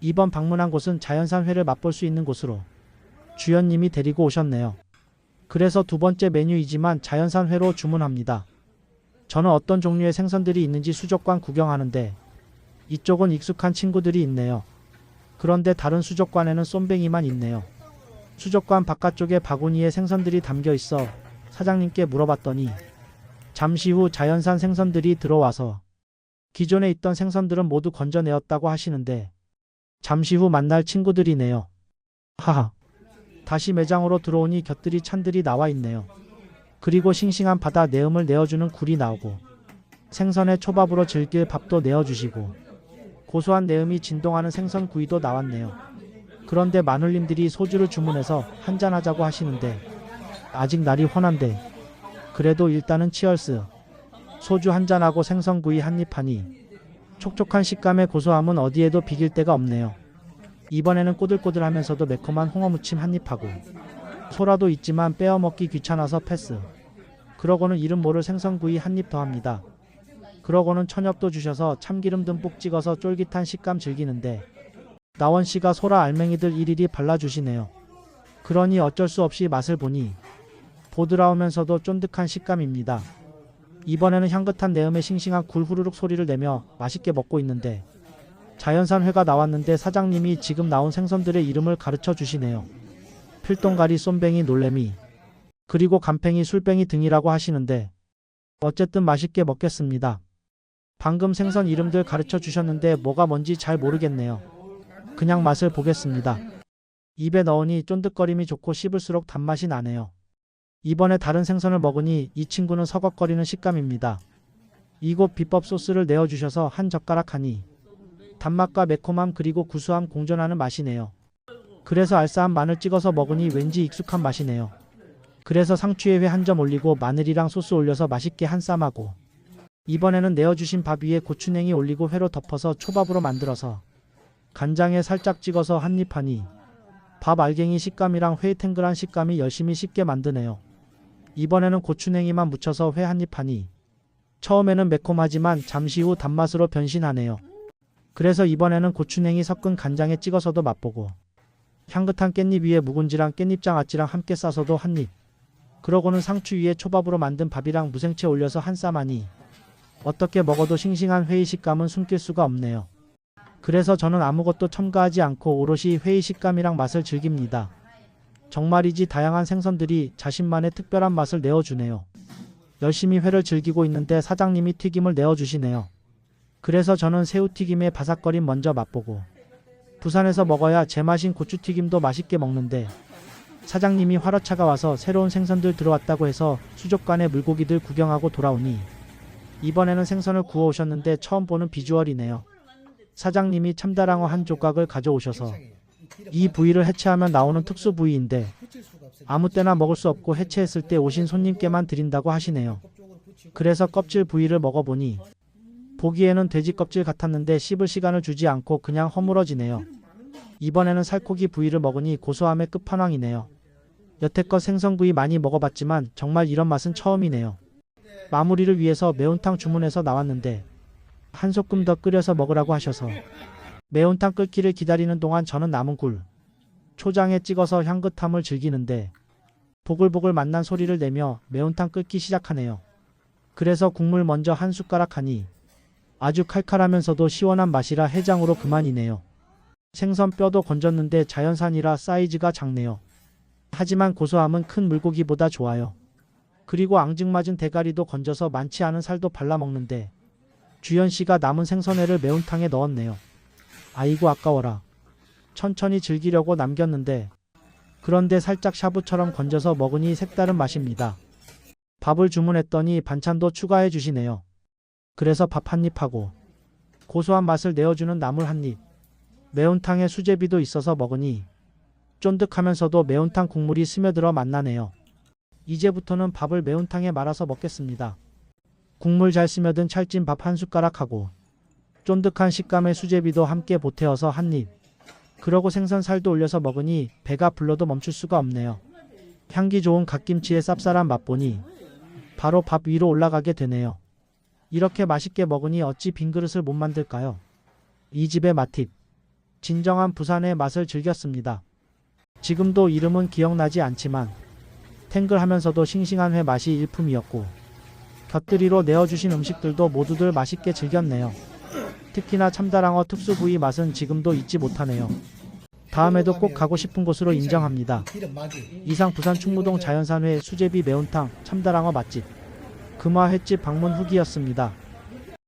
이번 방문한 곳은 자연산 회를 맛볼 수 있는 곳으로 주연님이 데리고 오셨네요. 그래서 두 번째 메뉴이지만 자연산 회로 주문합니다. 저는 어떤 종류의 생선들이 있는지 수족관 구경하는데 이쪽은 익숙한 친구들이 있네요. 그런데 다른 수족관에는 쏨뱅이만 있네요. 수족관 바깥쪽에 바구니에 생선들이 담겨 있어 사장님께 물어봤더니 잠시 후 자연산 생선들이 들어와서 기존에 있던 생선들은 모두 건져내었다고 하시는데 잠시 후 만날 친구들이네요. 하하. 다시 매장으로 들어오니 곁들이 찬들이 나와 있네요. 그리고 싱싱한 바다 내음을 내어주는 굴이 나오고 생선의 초밥으로 즐길 밥도 내어주시고 고소한 내음이 진동하는 생선 구이도 나왔네요. 그런데 마눌님들이 소주를 주문해서 한잔 하자고 하시는데 아직 날이 훤한데 그래도 일단은 치얼스 소주 한잔하고 생선구이 한입 하니 촉촉한 식감의 고소함은 어디에도 비길 데가 없네요. 이번에는 꼬들꼬들하면서도 매콤한 홍어무침 한입하고 소라도 있지만 빼어먹기 귀찮아서 패스. 그러고는 이름 모를 생선구이 한입 더합니다. 그러고는 천엽도 주셔서 참기름 듬뿍 찍어서 쫄깃한 식감 즐기는데 나원 씨가 소라 알맹이들 일일이 발라주시네요. 그러니 어쩔 수 없이 맛을 보니 보드라우면서도 쫀득한 식감입니다. 이번에는 향긋한 내음의 싱싱한 굴 후루룩 소리를 내며 맛있게 먹고 있는데 자연산 회가 나왔는데 사장님이 지금 나온 생선들의 이름을 가르쳐 주시네요. 필동가리, 쏨뱅이, 놀래미, 그리고 간팽이, 술뱅이 등이라고 하시는데 어쨌든 맛있게 먹겠습니다. 방금 생선 이름들 가르쳐 주셨는데 뭐가 뭔지 잘 모르겠네요. 그냥 맛을 보겠습니다. 입에 넣으니 쫀득거림이 좋고 씹을수록 단맛이 나네요. 이번에 다른 생선을 먹으니 이 친구는 서걱거리는 식감입니다. 이곳 비법 소스를 내어주셔서 한 젓가락 하니 단맛과 매콤함 그리고 구수함 공존하는 맛이네요. 그래서 알싸한 마늘 찍어서 먹으니 왠지 익숙한 맛이네요. 그래서 상추에 회 한 점 올리고 마늘이랑 소스 올려서 맛있게 한 쌈하고 이번에는 내어주신 밥 위에 고추냉이 올리고 회로 덮어서 초밥으로 만들어서 간장에 살짝 찍어서 한입 하니 밥 알갱이 식감이랑 회의 탱글한 식감이 열심히 씹게 만드네요. 이번에는 고추냉이만 묻혀서 회 한입 하니 처음에는 매콤하지만 잠시 후 단맛으로 변신하네요. 그래서 이번에는 고추냉이 섞은 간장에 찍어서도 맛보고 향긋한 깻잎 위에 묵은지랑 깻잎장 아찌랑 함께 싸서도 한 입 그러고는 상추 위에 초밥으로 만든 밥이랑 무생채 올려서 한 쌈 하니 어떻게 먹어도 싱싱한 회의 식감은 숨길 수가 없네요. 그래서 저는 아무것도 첨가하지 않고 오롯이 회의 식감이랑 맛을 즐깁니다. 정말이지 다양한 생선들이 자신만의 특별한 맛을 내어주네요. 열심히 회를 즐기고 있는데 사장님이 튀김을 내어주시네요. 그래서 저는 새우튀김의 바삭거림 먼저 맛보고 부산에서 먹어야 제맛인 고추튀김도 맛있게 먹는데 사장님이 화로차가 와서 새로운 생선들 들어왔다고 해서 수족관의 물고기들 구경하고 돌아오니 이번에는 생선을 구워 오셨는데 처음 보는 비주얼이네요. 사장님이 참다랑어 한 조각을 가져오셔서 이 부위를 해체하면 나오는 특수 부위인데 아무 때나 먹을 수 없고 해체했을 때 오신 손님께만 드린다고 하시네요. 그래서 껍질 부위를 먹어보니 보기에는 돼지 껍질 같았는데 씹을 시간을 주지 않고 그냥 허물어지네요. 이번에는 살코기 부위를 먹으니 고소함의 끝판왕이네요. 여태껏 생선구이 많이 먹어봤지만 정말 이런 맛은 처음이네요. 마무리를 위해서 매운탕 주문해서 나왔는데 한 소끔 더 끓여서 먹으라고 하셔서 매운탕 끓기를 기다리는 동안 저는 남은 굴, 초장에 찍어서 향긋함을 즐기는데 보글보글 맛난 소리를 내며 매운탕 끓기 시작하네요. 그래서 국물 먼저 한 숟가락 하니 아주 칼칼하면서도 시원한 맛이라 해장으로 그만이네요. 생선 뼈도 건졌는데 자연산이라 사이즈가 작네요. 하지만 고소함은 큰 물고기보다 좋아요. 그리고 앙증맞은 대가리도 건져서 많지 않은 살도 발라 먹는데 주연 씨가 남은 생선회를 매운탕에 넣었네요. 아이고 아까워라. 천천히 즐기려고 남겼는데 그런데 살짝 샤브처럼 건져서 먹으니 색다른 맛입니다. 밥을 주문했더니 반찬도 추가해 주시네요. 그래서 밥 한 입 하고 고소한 맛을 내어주는 나물 한 입. 매운탕에 수제비도 있어서 먹으니 쫀득하면서도 매운탕 국물이 스며들어 맛나네요. 이제부터는 밥을 매운탕에 말아서 먹겠습니다. 국물 잘 스며든 찰진 밥 한 숟가락 하고 쫀득한 식감의 수제비도 함께 보태어서 한 입. 그러고 생선 살도 올려서 먹으니 배가 불러도 멈출 수가 없네요. 향기 좋은 갓김치의 쌉쌀한 맛 보니 바로 밥 위로 올라가게 되네요. 이렇게 맛있게 먹으니 어찌 빈 그릇을 못 만들까요? 이 집의 맛팁. 진정한 부산의 맛을 즐겼습니다. 지금도 이름은 기억나지 않지만 탱글하면서도 싱싱한 회 맛이 일품이었고 곁들이로 내어주신 음식들도 모두들 맛있게 즐겼네요. 특히나 참다랑어 특수 부위 맛은 지금도 잊지 못하네요. 다음에도 꼭 가고 싶은 곳으로 인정합니다. 이상 부산 충무동 자연산회 수제비 매운탕 참다랑어 맛집 금화 횟집 방문 후기였습니다.